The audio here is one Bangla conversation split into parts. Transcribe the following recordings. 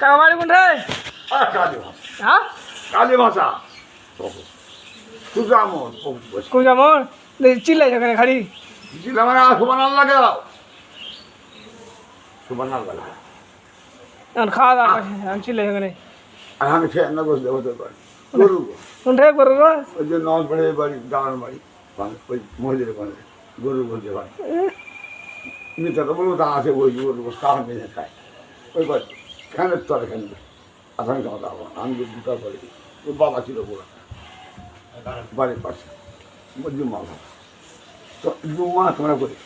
কামারি কোনটায় হ্যাঁ? ভাষা চিল্লাই ওখানে খাড়ি ছিলাম না সুবান আল্লাহ দাও। সুবান আল্লাহ এখন খাওয়া দাওয়া আমি চিল্লাই ওখানে। আর আমি খেয়ে না বসলে হতে পারি। গরু কোনটায় করো ওই যে নজ পড়ে বাড়ি দাঁড়ান বাড়ি ওই গরু বলতে পারে মিথ্যা তো বলব তা আছে ওই গরু কাহন মেনে খায়। ওই তলে ফ্যান আসামি কথা হব আমি তো দুটা করে ওর বাবা ছিল পুরো বাড়ির পাশে। বলছি মা তো দু মাস আমরা করি।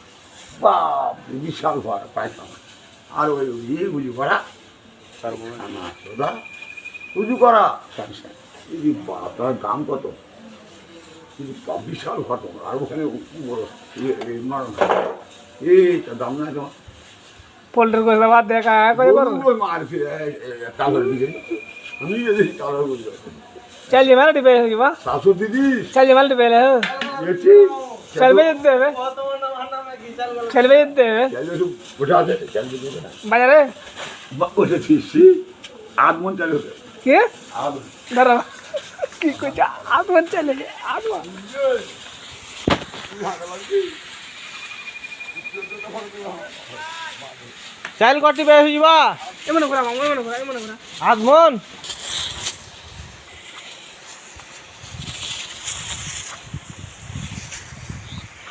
বাপ বিশাল ঘর পাইতাম আর ওই ইয়ে বুঝি করা। তারপরে আমার সোদা। উজু করা। এই বাপ দাম কত? বিশাল ঘটনা। আর ওখানে বড় ইয়ে, এই নরম এই তার দাম না তোমার। পোল্ট্রি করে বাদ দেখা করে করো ওই মার ফিরে কালোর দিকে। আমি যদি কালোর বুঝতে চালিয়ে মালটি পেয়ে যাবা শাশু দিদি। চালিয়ে পেলে গেছি চলবে যেতে হবে। চলবে যেতে হবে। বাজারে? ওঠে ফিরছি আধ মন চালু কি? আধ। ধরো কি কইছে আদমান চলে গে আদমান চাইল কটি বেশ হইবা এমন করা মামা এমন করা এমন করা আধ মন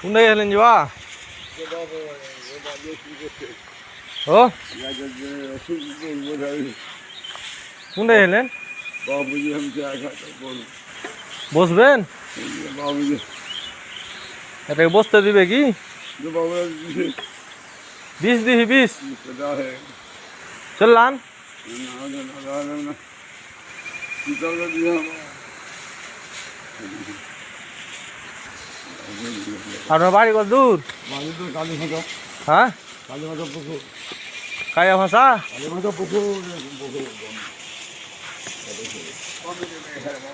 কোনটাই গেলেন যাবা ও কোনটাই গেলেন বসবেন? বাবুজি। এটাকে বসতে দিবে কি? বিষ দিহি বিষ। হয় চললাম না না না না না কি করবে দিয়ে আপনার বাড়ি কত দূর? হ্যাঁ? কালী ভাষা পুকুর কালী ভাষা পুকুর পুকুর ほんとにお願いします。